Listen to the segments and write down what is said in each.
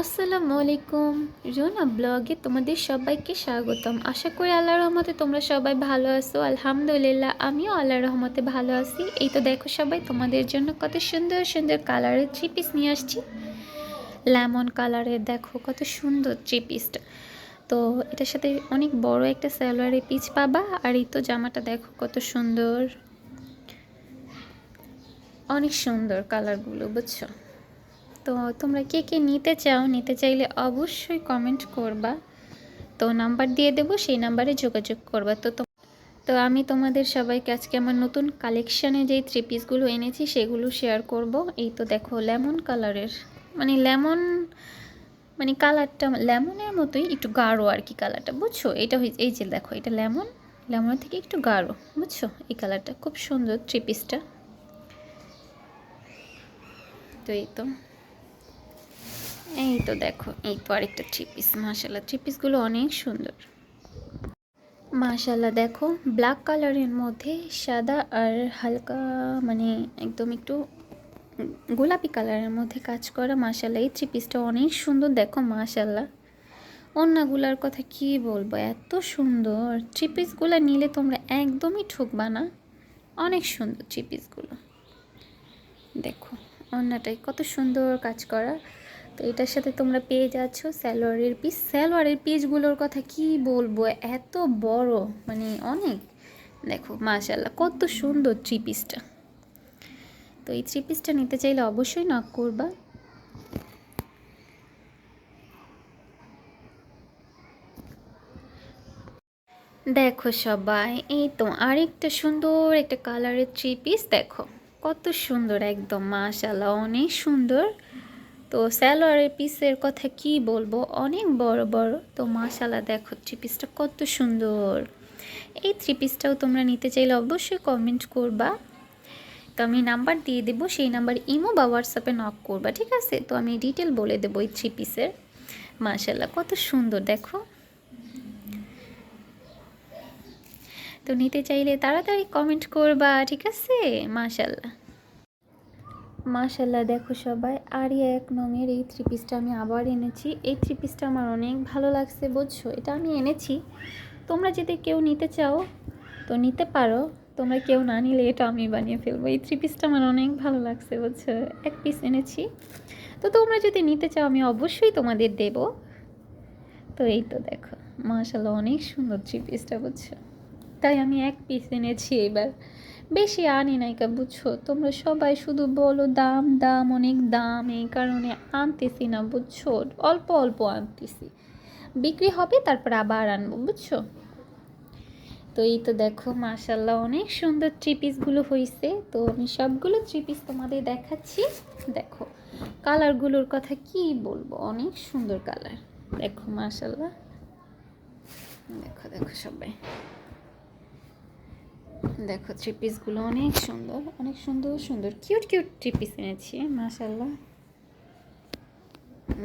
আসসালামু আলাইকুম। রোনা ব্লগে তোমাদের সবাইকে স্বাগতম। আশা করি আল্লাহ রহমতে তোমরা সবাই ভালো আছো। আলহামদুলিল্লাহ, আমিও আল্লাহ রহমতে ভালো আছি। এই তো দেখো সবাই, তোমাদের জন্য কত সুন্দর সুন্দর কালারের থ্রি পিস নিয়ে আসছি। লেমন কালারের, দেখো কত সুন্দর থ্রি পিসটা। তো এটার সাথে অনেক বড় একটা স্যালোয়ারের পিস পাবা। আর এই তো জামাটা দেখো কত সুন্দর। অনেক সুন্দর কালারগুলো, বুঝছ? তো তোমরা কে কে নিতে চাও, নিতে চাইলে অবশ্যই কমেন্ট করবা। তো নাম্বার দিয়ে দেবো, সেই নাম্বারে যোগাযোগ করবা। তো তো আমি তোমাদের সবাইকে আজকে আমার নতুন কালেকশানে যেই থ্রি পিসগুলো এনেছি, সেগুলো শেয়ার করব। এই তো দেখো লেমন কালারের মানে লেমন মানে কালারটা লেমনের মতোই একটু গাঢ় আর কি কালারটা বুঝছ? এটা এই যে দেখো, এটা লেমন লেমনের থেকে একটু গাঢ়। বুঝছ? এই কালারটা খুব সুন্দর থ্রি পিসটা তো এই তো। তো দেখো এই তো আরেকটা থ্রি পিস মাশাল্লাহ থ্রি পিসগুলো অনেক সুন্দর। মাশাল্লাহ দেখো ব্ল্যাক কালারের মধ্যে সাদা আর হালকা মানে একদম একটু গোলাপি কালারের মধ্যে কাজ করা। মাশাল্লাহ এই থ্রি পিসটা অনেক সুন্দর, দেখো মাশাল্লাহ অন্যগুলার কথা কি বলব, এত সুন্দর। থ্রি পিসগুলো নিলে তোমরা একদমই ঠকবা না। অনেক সুন্দর থ্রি পিসগুলো দেখো, অন্যটাই কত সুন্দর কাজ করা। তো এটার সাথে তোমরা পেয়ে যাচ্ছ স্যালোয়ারের পিস স্যালোয়ারের পিসগুলোর কথা কি বলব? এত বড় মানে অনেক। দেখো মাশাল্লাহ কত সুন্দর থ্রি পিসটা তো এই থ্রি পিসটা নিতে চাইলে অবশ্যই নক করবা। দেখো সবাই, এই তো আরেকটা সুন্দর একটা কালারের থ্রি পিস দেখো। কত সুন্দর, একদম মাশাল্লাহ অনেক সুন্দর। তো স্যালোয়ারের পিসের কথা কি বলব? অনেক বড় বড়। তো মাশাল্লাহ দেখো থ্রি পিসটা কত সুন্দর। এই থ্রি পিসটাও তোমরা নিতে চাইলে অবশ্যই কমেন্ট করবা। তো আমি নাম্বার দিয়ে দেবো, সেই নাম্বার ইমো বা হোয়াটসঅ্যাপে নক করবা, ঠিক আছে? তো আমি ডিটেল বলে দেবো এই থ্রি পিসের মাশাল্লাহ কত সুন্দর, দেখো। তো নিতে চাইলে তাড়াতাড়ি কমেন্ট করবা, ঠিক আছে? মাশাল্লাহ মাশাল্লাহ দেখো সবাই। আর এক নঙের এই থ্রি পিসটা আমি আবার এনেছি। এই থ্রি পিসটা আমার অনেক ভালো লাগছে, বুঝছ? এটা আমি এনেছি। তোমরা যদি কেউ নিতে চাও, তো নিতে পারো। তোমরা কেউ না নিলে এটা আমি বানিয়ে ফেলব। এই থ্রি পিসটা আমার অনেক ভালো লাগছে, বুঝছ? এক পিস এনেছি। তো তোমরা যদি নিতে চাও, আমি অবশ্যই তোমাদের দেব। তো এই তো দেখো মাশাল্লাহ অনেক সুন্দর থ্রি পিসটা বুঝছ? তাই আমি এক পিস এনেছি এবার। বেশি আনি নাই কা, বুঝছ? তোমরা সবাই শুধু বলো দাম দাম, অনেক দাম, এই কারণে আনতেছি না, বুঝছ? অল্প অল্প আনতেছি। বিক্রি হবে, তারপর আবার আনব, বুঝছ? তো এই তো দেখো মাশাল্লাহ অনেক সুন্দর থ্রি পিসগুলো হয়েছে তো আমি সবগুলো থ্রি পিস তোমাদের দেখাচ্ছি। দেখো কালারগুলোর কথা কি বলব? অনেক সুন্দর কালার দেখো মাশাল্লাহ দেখো দেখো সবাই। দেখো থ্রি পিসগুলো অনেক সুন্দর অনেক সুন্দর সুন্দর কিউট কিউট থ্রি পিস এনেছি মাশাল্লাহ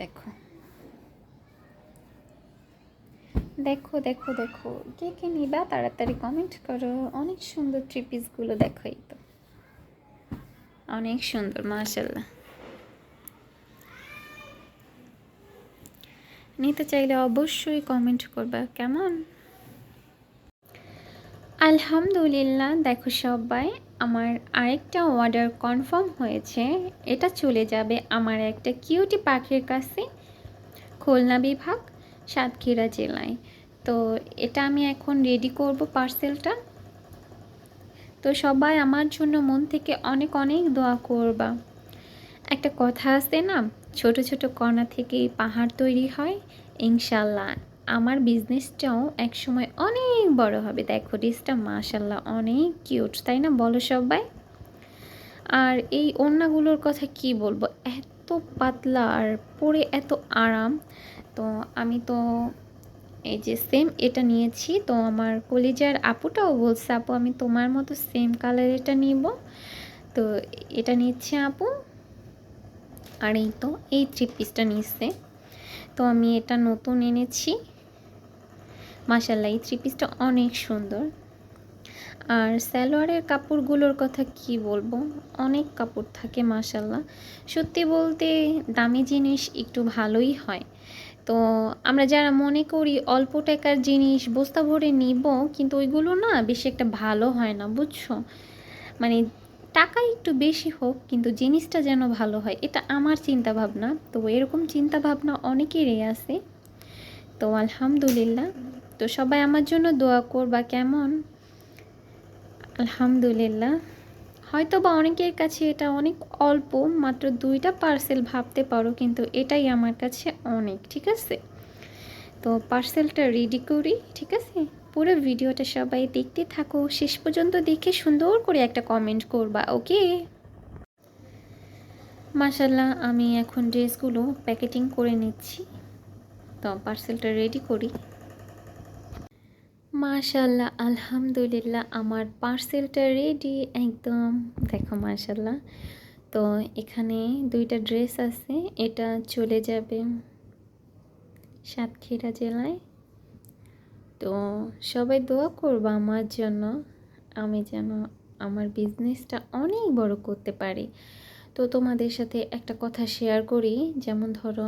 দেখো। দেখো দেখো দেখো, কে কে নিবা তাড়াতাড়ি কমেন্ট করো, অনেক সুন্দর থ্রি পিসগুলো দেখো এই তো। অনেক সুন্দর মাশাল্লাহ নিতে চাইলে অবশ্যই কমেন্ট করবা, কেমন? আলহামদুলিল্লাহ, দেখো সবাই, আমার আরেকটা অর্ডার কনফার্ম হয়েছে। এটা চলে যাবে আমার একটা কিউটি পাখির কাছে, খুলনা বিভাগ, সাতক্ষীরা জেলায়। তো এটা আমি এখন রেডি করব পার্সেলটা তো সবাই আমার জন্য মন থেকে অনেক অনেক দোয়া করবা। একটা কথা আছে না, ছোট ছোট কণা থেকেই পাহাড় তৈরি হয়, ইনশাল্লাহ। আমার বিজনেসটাও একসময় অনেক বড় হবে। দেখো ডিসটা মাশাল্লাহ অনেক কিউট তাই না বলো সবাই? আর এই ওড়নাগুলোর কথা কি বলব? এত পাতলা আর পরে এত আরাম। তো আমি তো এই যে সেম এটা নিয়েছি। তো আমার কলিজার আপুটাও বলছে, আপু, আমি তোমার মতো সেম কালার এটা নিব। তো এটা নিচ্ছে আপু। আর এই তো, এই থ্রি পিসটা নিচ্ছে তো আমি এটা নতুন এনেছি। মাসাল্লাহ এই থ্রি পিসটা অনেক সুন্দর। আর সালোয়ারের কাপড়গুলোর কথা কি বলব? অনেক কাপড় থাকে মাসাল্লাহ সত্যি বলতে দামি জিনিস একটু ভালোই হয়। তো আমরা যারা মনে করি অল্প টাকার জিনিস, বস্তা ভরে নিব, কিন্তু ওইগুলো না বেশি একটা ভালো হয় না, বুঝছ? মানে টাকা একটু বেশি হোক, কিন্তু জিনিসটা যেন ভালো হয়, এটা আমার চিন্তা ভাবনা তো এরকম চিন্তা ভাবনা অনেকেরই আছে। তো আলহামদুলিল্লাহ তো সবাই আমার জন্য দোয়া করবা, কেমন? আলহামদুলিল্লাহ। হয়তো বা অনেকের কাছে এটা অনেক অল্প, মাত্র দুইটা পার্সেল ভাবতে পারো, কিন্তু এটাই আমার কাছে অনেক, ঠিক আছে? তো পার্সেলটা রেডি করি, ঠিক আছে? পুরো ভিডিওটা সবাই দেখতে থাকো, শেষ পর্যন্ত দেখে সুন্দর করে একটা কমেন্ট করবা ওকে মাসাল্লাহ আমি এখন ড্রেসগুলো প্যাকেটিং করে নিচ্ছি। তো পার্সেলটা রেডি করি। মাশাল্লাহ, আলহামদুলিল্লাহ আমার পার্সেলটা রেডি একদম। দেখো মাশাল্লাহ, তো এখানে দুইটা ড্রেস আছে, এটা চলে যাবে সাতক্ষীরা জেলায়। তো সবাই দোয়া করব আমার জন্য, আমি যেন আমার বিজনেসটা অনেক বড় করতে পারি। তো তোমাদের সাথে একটা কথা শেয়ার করি, যেমন ধরো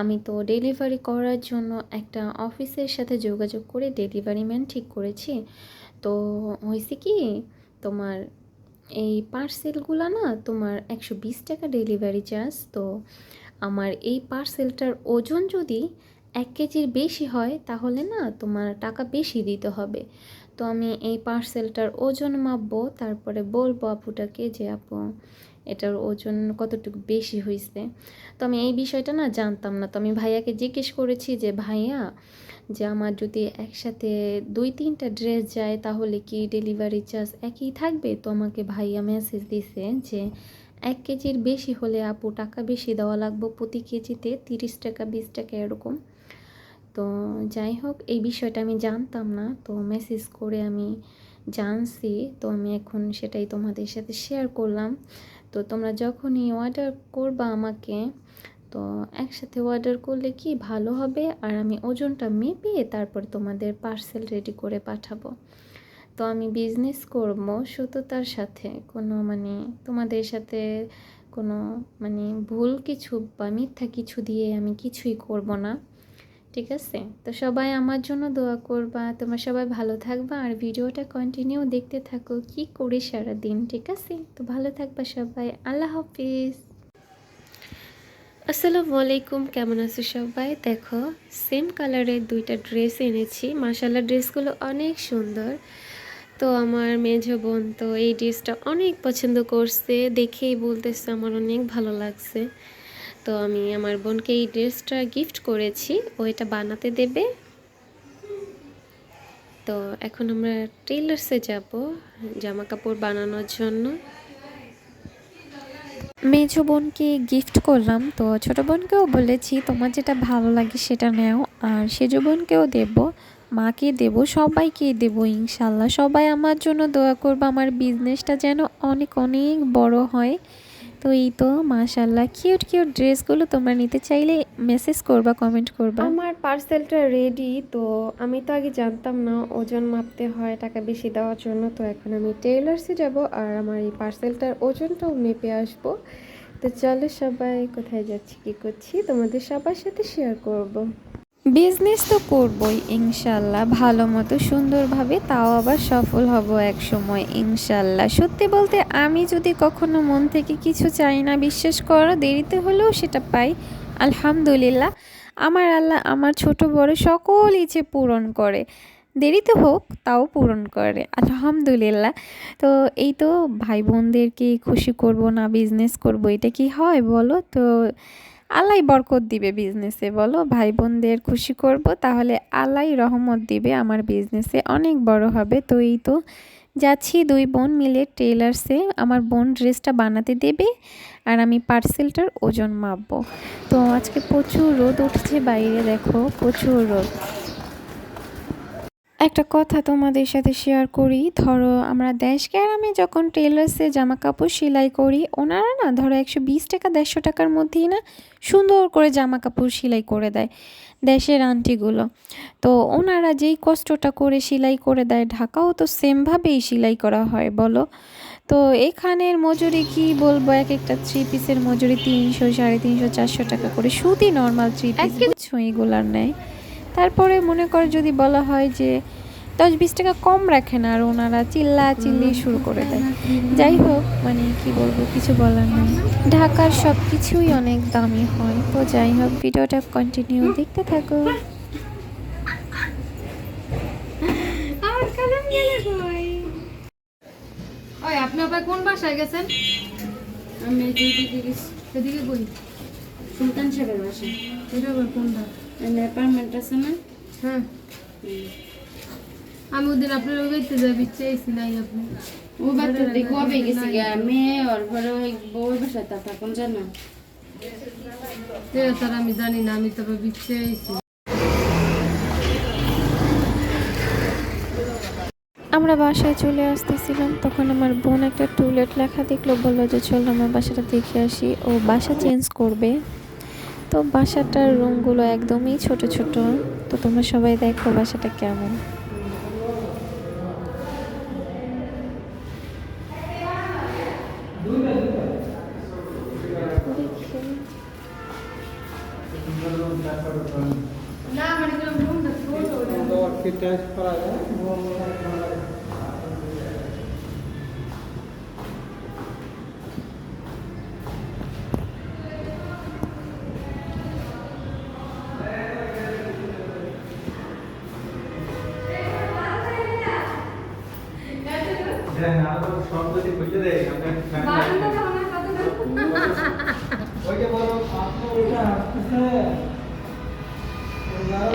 আমি তো ডেলিভারি করার জন্য একটা অফিসের সাথে যোগাযোগ করে ডেলিভারি ম্যান ঠিক করেছি। তো হয়েছে কি, তোমার এই পার্সেলগুলো না তোমার একশো বিশ টাকা ডেলিভারি চার্জ। তো আমার এই পার্সেলটার ওজন যদি এক কেজির বেশি হয়, তাহলে না তোমার টাকা বেশি দিতে হবে। তো আমি এই পার্সেলটার ওজন মাপবো, তারপরে বলব আপুটাকে যে আপু এটার ওজন কতটুকু বেশি হয়েছে তো আমি এই বিষয়টা না জানতাম না। তো আমি ভাইয়াকে জিজ্ঞেস করেছি যে, ভাইয়া, যে আমার যদি একসাথে দুই, তিনটা ড্রেস যায়, তাহলে কি ডেলিভারি চার্জ একই থাকবে? তো আমাকে ভাইয়া মেসেজ দিছে যে, এক কেজির বেশি হলে আপু টাকা বেশি দেওয়া লাগবে, প্রতি কেজিতে তিরিশ টাকা, বিশ টাকা এরকম। তো যাই হোক, এই বিষয়টা আমি জানতাম না। তো মেসেজ করে আমি জানছি, তো আমি এখন সেটাই তোমাদের সাথে শেয়ার করলাম। তো তোমরা যখনই অর্ডার করবা আমাকে, তো একসাথে অর্ডার করলে কি ভালো হবে? আর আমি ওজনটা মেপে তারপর তোমাদের পার্সেল রেডি করে পাঠাবো। তো আমি বিজনেস করব সততার সাথে। কোনো মানে তোমাদের সাথে কোনো মানে ভুল কিছু বা মিথ্যা কিছু দিয়ে আমি কিছুই করব না। ঠিক আছে? তো সবাই আমার জন্য দোয়া করবা, তোমরা সবাই ভালো থাকবা আর ভিডিওটা কন্টিনিউ দেখতে থাকো কি করি সারাদিন, ঠিক আছে? তো ভালো থাকবা সবাই, আল্লাহ হাফিজ। আসসালামু আলাইকুম, কেমন আছো সবাই? দেখো সেম কালারের দুইটা ড্রেস এনেছি। মাসাল্লাহ ড্রেসগুলো অনেক সুন্দর। তো আমার মেজ বোন তো এই ড্রেসটা অনেক পছন্দ করছে, দেখেই বলতেছে, আমার অনেক ভালো লাগছে। তো আমি আমার বোনকে এই ড্রেসটা গিফট করেছি, ও এটা বানাতে দেবে। তো এখন আমরা টেলার্সে যাব জামা কাপড় বানানোর জন্য। মেজো বোনকে গিফট করলাম, তো ছোট বোনকেও বলেছি, তোমার যেটা ভালো লাগে সেটা নেও। আর সেজো বোনকেও দেব, মাকে দেব, সবাইকে দেব, ইনশাল্লাহ। সবাই আমার জন্য দোয়া করব, আমার বিজনেসটা যেন অনেক অনেক বড় হয়। তো এই তো মাশাল্লাহ কিউট কিউট ড্রেসগুলো তোমরা নিতে চাইলে মেসেজ করবা কমেন্ট করবা। আমার পার্সেলটা রেডি তো আমি তো আগে জানতাম না, ওজন মাপতে হয়, টাকা বেশি দেওয়ার জন্য। তো এখন আমি টেইলার্সে যাব আর আমার এই পার্সেলটার ওজনটাও মেপে আসব। তো চলো সবাই, কোথায় যাচ্ছি, কি করছি, তোমাদের সবার সাথে শেয়ার করব। বিজনেস তো করবই, ইনশাল্লাহ। ভালো মতো, সুন্দরভাবে তাও আবার সফল হব এক সময়, ইনশাল্লাহ। সত্যি বলতে, আমি যদি কখনো মন থেকে কিছু চাই না, বিশ্বাস করো দেরিতে হলেও সেটা পাই। আলহামদুলিল্লাহ, আমার আল্লাহ আমার ছোট বড় সকল ইচ্ছে পূরণ করে। দেরিতে হোক, তাও পূরণ করে। আলহামদুলিল্লাহ। তো এই তো ভাই বোনদেরকে খুশি করব না বিজনেস করব, এটা কি হয় বলো? তো আল্লাহ বরকত দিবে বিজনেসে বলো। ভাই বোনদের খুশি করব, তাহলে আল্লাহ রহমত দিবে আমার বিজনেসে অনেক বড় হবে, তো এই তো যাচ্ছি দুই বোন মিলে টেলার্সে আমার বোন ড্রেসটা বানাতে দেবে আর আমি পার্সেলটার ওজন মাপবো। তো আজকে প্রচুর রোদ উঠছে বাইরে, দেখো, প্রচুর রোদ। একটা কথা তোমাদের সাথে শেয়ার করি। ধরো আমরা দেশ গ্যারামে যখন টেলার্সে জামা কাপড় সেলাই করি ওনারা না ধরো একশো বিশ টাকা দেড়শো টাকার মধ্যেই না সুন্দর করে জামা কাপড় সেলাই করে দেয় দেশের আন্টিগুলো। তো ওনারা যেই কষ্টটা করে সেলাই করে দেয় ঢাকাও তো সেমভাবেই সেলাই করা হয় বলো? তো এখানের মজুরি কি বলব? এক একটা থ্রি পিসের মজুরি তিনশো সাড়ে তিনশো চারশো টাকা করে শুধু নর্মাল থ্রি পিস এগুলার নেয় তারপরে মনে করে যদি বলা হয় যে দশ বিশ টাকা কম রাখে না আর ওনারা চিল্লা চিল্লি শুরু করে দেয়। যাই হোক মানে কি বলব কিছু বলার নেই। ঢাকার সব কিছুই অনেক দামি হয়। তো যাই হোক ভিডিওটা কন্টিনিউ দেখতে থাকো। ওই আপনি আবার কোন বাসায় গেছেন? আমি এদিকে গেছি। এদিকে কই সুলতান সাহেবের বাসায়। এটা কোনটা? অ্যাপার্টমেন্ট আছে না হ্যাঁ আমি ওদিন আপনার ওই বাড়িতে যাবি চেয়েছি নাই আপনি। ও বাচ্চা দেখো কবে গেছি গা। মেয়ে ওর ঘরে ওই বউ বাসায় তা থাকুন জানো? এটা তার আমি জানি না আমি তবে বিচ্ছে আমরা বাসায় চলে আসতেছিলাম তখন আমার বোন একটা টুলেট লেখা দেখল বলল যে চল আমার বাসাটা দেখে আসি। ও বাসা চেঞ্জ করবে। তো বাসাটার রুমগুলো একদমই ছোট ছোট। তো তোমরা সবাই দেখো বাসাটা কেমন। না মানে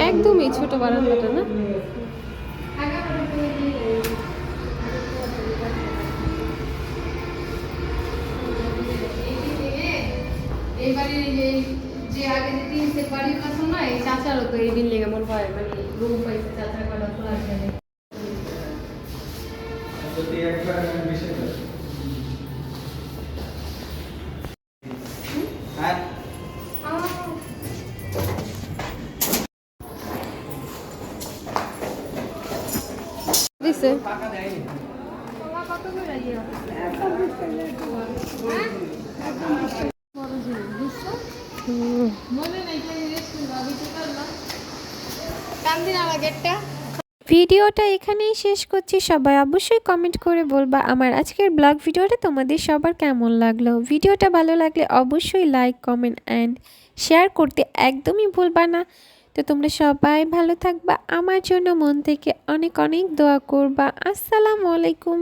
একদমই ছোট বারান্দাটা না? এই বাড়ির যে আগে যে তিন সেট বাড়ি আছে না এই চাচারও তো এই বিল্ডিং এমন হয় মানে রুম পাইছে চাচার কটা ফ্ল্যাট জানে ভিডিওটা এখানেই শেষ করছি। সবাই অবশ্যই কমেন্ট করে বলবা আমার আজকের ব্লগ ভিডিওটা তোমাদের সবার কেমন লাগল? ভিডিওটা ভালো লাগলে অবশ্যই লাইক কমেন্ট অ্যান্ড শেয়ার করতে একদমই ভুলবা না। তো তোমরা সবাই ভালো থাকবা। আমার জন্য মন থেকে অনেক অনেক দোয়া করবা। আসসালামু আলাইকুম।